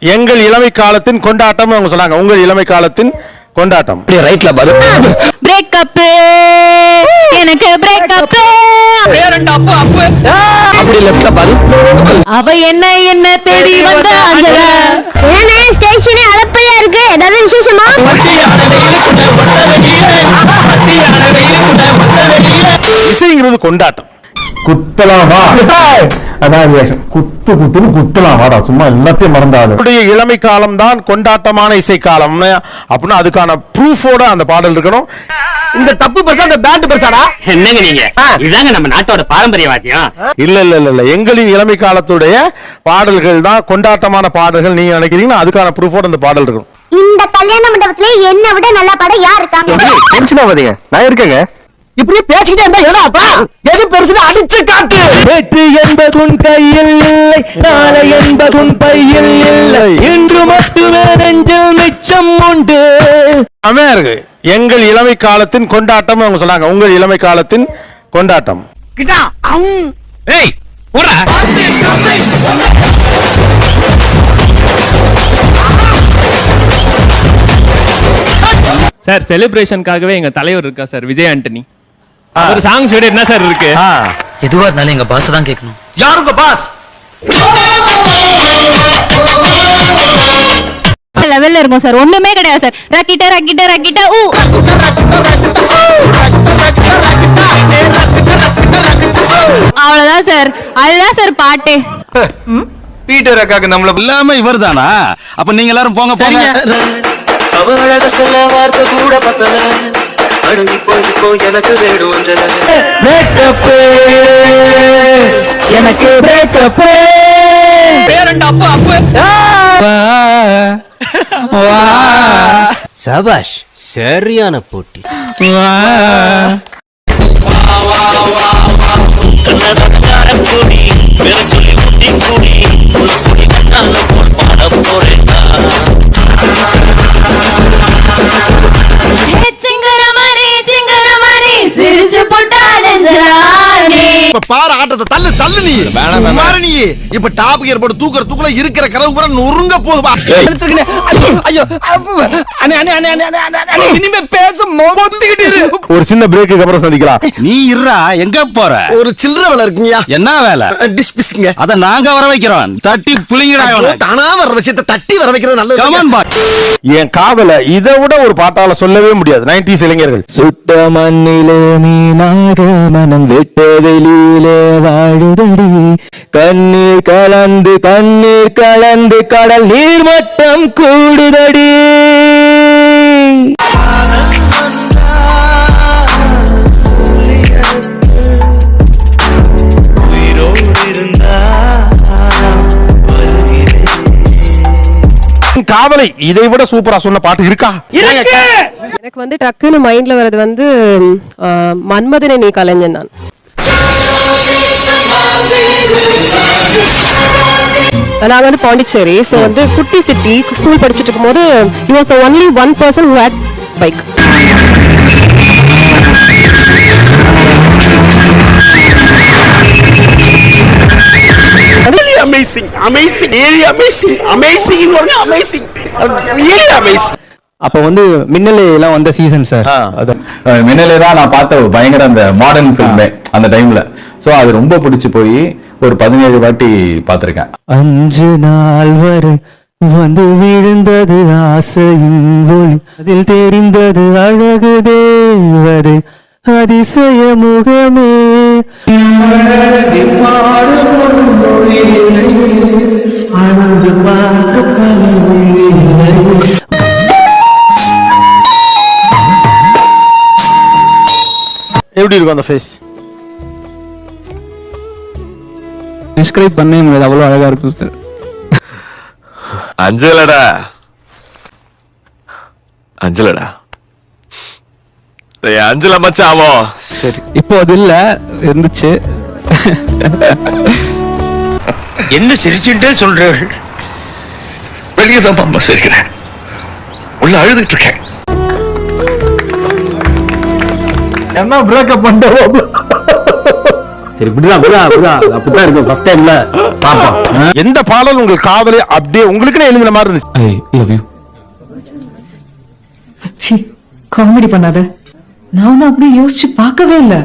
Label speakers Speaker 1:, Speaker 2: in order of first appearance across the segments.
Speaker 1: எங்கள் இளமை காலத்தின் கொண்டாட்டம் அவங்க சொன்னாங்க. உங்கள் இளமை காலத்தின் கொண்டாட்டம்.
Speaker 2: அப்படியே ரைட்ல பாரு.
Speaker 3: பிரேக்கப் எனக்கு பிரேக்கப்
Speaker 2: அப்படி லெஃப்ட்ல பாரு.
Speaker 4: அவ என்ன என்ன தேடி வந்த அஞ்சல?
Speaker 3: ஏன்னா ஸ்டேஷனே அளப்பையா இருக்கு. ஏதாவது விசேஷமா?
Speaker 1: இசைங்கிறது கொண்டாட்டம்.
Speaker 5: குத்தலாமா அதான். குத்து குத்துன்னு குத்தலாம் வாடா சும்மா எல்லாத்தையும் மறந்தாலும்
Speaker 1: அவருடைய இளமை காலம் தான் கொண்டாட்டமான இசை காலம்னு அப்படின்னா அதுக்கான ப்ரூஃபோட அந்த பாடல் இருக்கணும்.
Speaker 2: இந்த தப்பு பெருசா அந்த பேண்ட் பெருசாடா?
Speaker 6: என்னங்க நீங்க? இதாங்க நம்ம நாட்டோட பாரம்பரிய வாத்தியம்.
Speaker 1: இல்ல இல்ல இல்ல இல்ல. எங்களின் இளமை காலத்துடைய பாடல்கள் தான் கொண்டாட்டமான பாடல்கள் நீங்க நினைக்கிறீங்கன்னா அதுக்கான ப்ரூஃபோட அந்த பாடல் இருக்கணும்.
Speaker 3: இந்த கல்யாண மண்டபத்துல என்ன விட நல்ல படம் யார் இருக்காங்க?
Speaker 2: டென்ஷன் ஆகாதீங்க. நான் இருக்கேங்க. இப்படியே பேசிக்கிட்டே இருந்தா என்னப்பா எது பெருசுன்னு அடிச்சு காட்டு.
Speaker 7: வெற்றி என்பதுன் கையில் இல்லை நாளை என்பதுன் பையில் இல்லை. இன்று மட்டுமே நெஞ்சில் மிச்சம் உண்டு.
Speaker 1: செமையா இருக்கு எங்கள் இளமை காலத்தின் கொண்டாட்டம் அவங்க சொன்னாங்க. உங்கள் இளமை காலத்தின் கொண்டாட்டம்.
Speaker 6: ஏய் போடா.
Speaker 8: சார் செலிப்ரேஷனுக்காகவே எங்க தலைவர் இருக்கா சார் விஜய் ஆண்டனி? அவர் சாங்ஸ் விட என்ன சார் இருக்கு?
Speaker 7: எதுவா இருந்தாலும் எங்க பாஸ் தான் கேட்கணும்.
Speaker 2: யாருங்க பாஸ்
Speaker 3: லெவல்ல இருக்கும் சார் ஒண்ணுமே கிடையாது சார் ரக்கிட்ட ரக்கிட்ட ரக்கிட்ட ஊ. அவ்வளவுதான் சார் அதுதான் சார் பாட்டு.
Speaker 2: பீட்டர் அக்காக்கு நம்மள
Speaker 9: இல்லாம இவர் தானா அப்ப நீங்க எல்லாரும் போங்க போங்க.
Speaker 7: அவழக சொல்ல வார்த்தை கூட பத்தல. அடு இப்போ இப்போ எனக்கு வேணும் அஞ்சல
Speaker 4: எனக்கு பிரேக்கப்
Speaker 7: சபாஷ் சரியான போட்டி.
Speaker 9: பாரு ஆட்டத்தை தள்ளு தள்ளு நீ சுமாரு நீ இப்ப டாப் கியர் போட்டு தூக்குற தூக்குல இருக்கிற கதவு கூட நொறுங்க போதுமா
Speaker 2: ஐயோ ஐயோ. அண்ணே அண்ணே அண்ணே அண்ணே அண்ணே, அண்ணே, அண்ணே. இனிமே பேச
Speaker 1: ஒரு சின்ன பிரேக்குக்கு அப்புறம் சந்திக்கலாம்.
Speaker 9: நீ இருடா எங்க போற?
Speaker 10: ஒரு சில்லற வேலை இருக்குங்கய்யா.
Speaker 9: என்ன வேலை?
Speaker 10: டிஸ்பிஸ்ங்க
Speaker 9: அத நாங்க வர வைக்கிறோம். தட்டி புளிங்கடா.
Speaker 10: தானா வர விஷயத்தை தட்டி வர வைக்கிறது நல்லது
Speaker 9: on, boy.
Speaker 1: என் காதல இதை விட ஒரு பாட்டால சொல்லவே முடியாது. 90s இளைஞர்கள்.
Speaker 7: சுட்ட மண்ணிலே மீனாக மனம் விட்ட வெளியிலே வாழுதடி கண்ணீர் கலந்து கண்ணீர் கலந்து கடல் நீர் மட்டம் கூடுதடி.
Speaker 1: காதலை இதை விட சூப்பரா சொன்ன பாட்டு இருக்கா?
Speaker 4: எனக்கு வந்து டக்குன்னு மைண்ட்ல வர்றது வந்து மன்மதனே நீ கலைஞன் நான். நாங்க வந்து பாண்டிச்சேரி. ஸோ வந்து குட்டி சிட்டி ஸ்கூல் படிச்சுட்டு இருக்கும்போது you was only one person who had bike
Speaker 2: amazing amazing really amazing amazing amazing really amazing
Speaker 7: அப்ப வந்து மின்னலே எல்லாம் வந்த சீசன் சார்
Speaker 5: மின்னலே தான் நான் பார்த்த ஒரு பயங்கர அந்த மாடர்ன் ஃபில்மே அந்த டைம்ல சோ அது ரொம்ப பிடிச்சு போய் ஒரு பதினேழு வாட்டி பார்த்திருக்கேன்.
Speaker 7: அஞ்சு நாள் வரை வந்து விழுந்தது ஆசையின் ஒளி. அதில் தெரிந்தது அழகு தேவதை அதிசய முகமே.
Speaker 1: எப்படி இருக்கும் அந்த ஃபேஸ்
Speaker 7: டிஸ்கிரைப் பண்ணவே முடியாது அவ்வளவு அழகா இருக்கும் சார்
Speaker 9: அஞ்சலடா. அஞ்சலடா. அஞ்சல மச்சாவோ
Speaker 7: சரி இப்போ அது இல்ல இருந்துச்சு.
Speaker 2: என்ன சிரிச்சுட்டே சொல்றீர்கள்? வெளியே தான் பம்பா சிரிக்கிறேன். உள்ள அழுதுட்டு இருக்கேன்.
Speaker 5: என்ன பிரேக்கப் பண்ணிட்டோம்
Speaker 10: சரி இப்படிதான் விடா அப்படிதான் இருக்கும் ஃபர்ஸ்ட் டைம்ல பாப்போம்
Speaker 1: எந்த பாடல் உங்கள் காதலை அப்படியே உங்களுக்குன்னு எழுதின மாதிரி இருந்துச்சு?
Speaker 10: ஐ லவ் யூ
Speaker 4: காமெடி பண்ணாத. நான் அப்படியே யோசிச்சு பார்க்கவே இல்லை.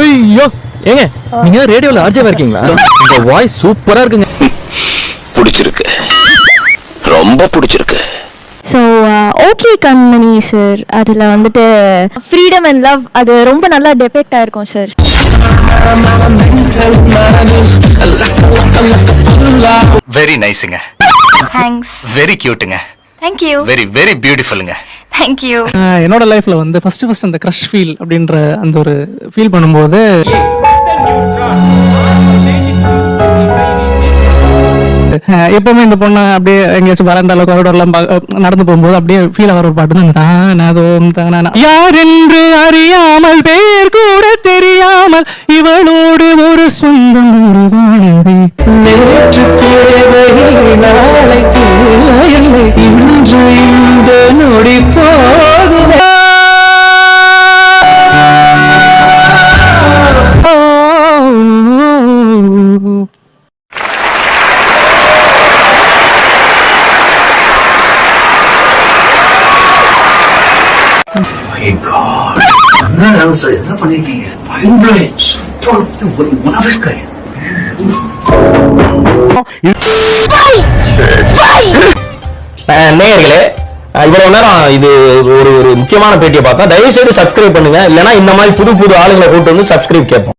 Speaker 10: ஐயோ ஏங்க நீங்க ரேடியோல ஆர்ஜேவா இருக்கீங்களா? உங்க வாய்ஸ் சூப்பரா இருக்குங்க.
Speaker 11: பிடிச்சிருக்கு. ரொம்ப பிடிச்சிருக்கு.
Speaker 3: ஸோ ஓகே கண்மணி சார் அதில் வந்துட்டு ஃப்ரீடம் அண்ட் லவ் அது ரொம்ப நல்லா டெபெக்ட் ஆயிருக்கும் சார்
Speaker 11: வெரி நைஸுங்க
Speaker 3: தேங்க்ஸ்
Speaker 11: வெரி கியூட்டுங்க
Speaker 3: தேங்க்யூ
Speaker 11: வெரி வெரி பியூட்டிஃபுல்லுங்க
Speaker 3: தேங்க்யூ
Speaker 4: என்னோட லைஃப்ல வந்து ஃபர்ஸ்ட் ஃபர்ஸ்ட் அந்த க்ரஷ் ஃபீல் அப்படின்ற அந்த ஒரு ஃபீல் பண்ணும்போது அஹ் எப்பவுமே இந்த பொண்ணு அப்படியே எங்கேயாச்சும் வராண்டால கொரடோர்லாம் நடந்து போகும்போது அப்படியே ஃபீல் ஆகிற ஒரு பாட்டு தான். தானா யார் என்று அறியாமல் பெயர் கூட தெரியாமல் இவளோடு ஒரு சொந்தம் உருவானது.
Speaker 10: நேற்று தேவையில்லை நாளைக்கு
Speaker 11: என்ன பண்ணிருக்கீங்க? பயன்படுவே
Speaker 10: நேயர்களே இவ்வளவு நேரம் இது ஒரு ஒரு முக்கியமான பேட்டியை பார்த்தா தயவு செய்து சப்ஸ்கிரைப் பண்ணுங்க. இல்லைன்னா இந்த மாதிரி புது புது ஆளுங்களை கூட்டு வந்து சப்ஸ்கிரைப் கேட்போம்.